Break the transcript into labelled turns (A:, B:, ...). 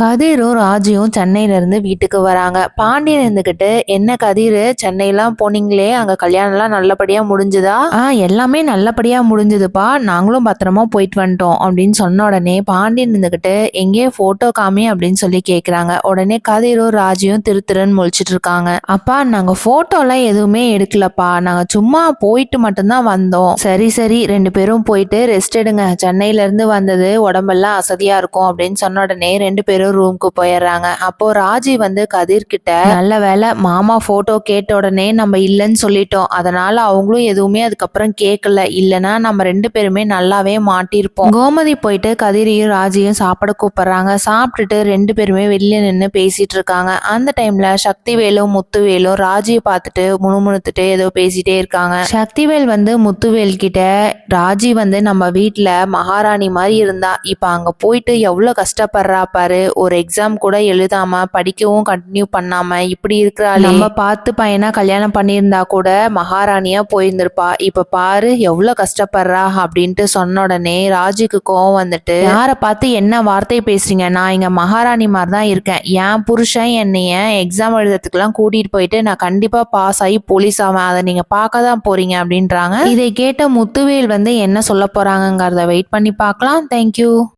A: கதிரும் ராஜியும் சென்னையில இருந்து வீட்டுக்கு வராங்க. பாண்டியன் இருந்துகிட்டு என்ன கதிர் சென்னையெல்லாம் போனீங்களே? அங்க கல்யாணம்லாம் நல்லபடியா முடிஞ்சுதா? ஆ எல்லாமே நல்லபடியா முடிஞ்சுதுப்பா. நாங்களும் பத்திரமா போயிட்டு வந்துட்டோம் அப்படின்னு சொன்ன உடனே பாண்டியன் இருந்துகிட்டு எங்கேயே போட்டோ காமி? அப்படின்னு சொல்லி கேக்குறாங்க. உடனே கதிரும் ராஜியும் திரு திருன்னு முழிச்சிட்டு இருக்காங்க. அப்பா நாங்க போட்டோலாம் எதுவுமே எடுக்கலப்பா. நாங்க சும்மா போயிட்டு மட்டும்தான் வந்தோம். சரி சரி. ரெண்டு பேரும் போயிட்டு ரெஸ்ட் எடுங்க. சென்னையில இருந்து வந்தது உடம்பெல்லாம் அசதியா இருக்கும் அப்படின்னு சொன்ன உடனே ரெண்டு பேரும் ரூம்க்கு போயிடுறாங்க. அப்போ ராஜி வந்து கதிர் கிட்ட நல்ல வேலை மாமா போட்டோ கேட்ட உடனே நம்ம இல்லைன்னு சொல்லிட்டோம். அதனால அவங்களும் எதுவுமே அதுக்கப்புறம் கேட்கல இல்லைன்னா நம்ம ரெண்டு பேருமே நல்லாவே மாட்டியிருப்போம். கோமதி போயிட்டு கதிரையும் ராஜியும் சாப்பிட கூப்பிடுறாங்க. சாப்பிட்டுட்டு ரெண்டு பேருமே வெளியே நின்று பேசிட்டு இருக்காங்க. அந்த டைம்ல சக்திவேலும் முத்துவேலும் ராஜியை பார்த்துட்டு முணுமுணுத்துட்டு ஏதோ பேசிட்டே இருக்காங்க. சக்திவேல் வந்து முத்துவேல் கிட்ட ராஜி வந்து நம்ம வீட்டில் மகாராணி மாதிரி இருந்தா இப்ப அங்க போயிட்டு எவ்வளவு கஷ்டப்படுறா பாரு ஒரு எக்ஸாம் கூட எழுதாம படிக்கவும் கண்டினியூ பண்ணாம இப்படி இருக்கிறாள். நம்ம பார்த்து பையனா கல்யாணம் பண்ணியிருந்தா கூட மகாராணியா போயிருந்திருப்பா. இப்ப பாரு எவ்வளவு கஷ்டப்படுறா அப்படின்ட்டு சொன்ன உடனே ராஜுக்கு கோவம் வந்துட்டு யாரை பார்த்து என்ன வார்த்தை பேசுறீங்க? நான் இங்க மகாராணி மாதிரி தான் இருக்கேன். என் புருஷன் என்னைய எக்ஸாம் எழுதுறதுக்குலாம் கூட்டிட்டு போயிட்டு நான் கண்டிப்பா பாஸ் ஆகி போலீஸ் ஆவேன். அதை நீங்க பார்க்க தான் போறீங்க அப்படின்றாங்க. இதை கேட்ட முத்துவேல் வந்து என்ன சொல்ல போறாங்கங்கிறத வெயிட் பண்ணி பார்க்கலாம். தேங்க்யூ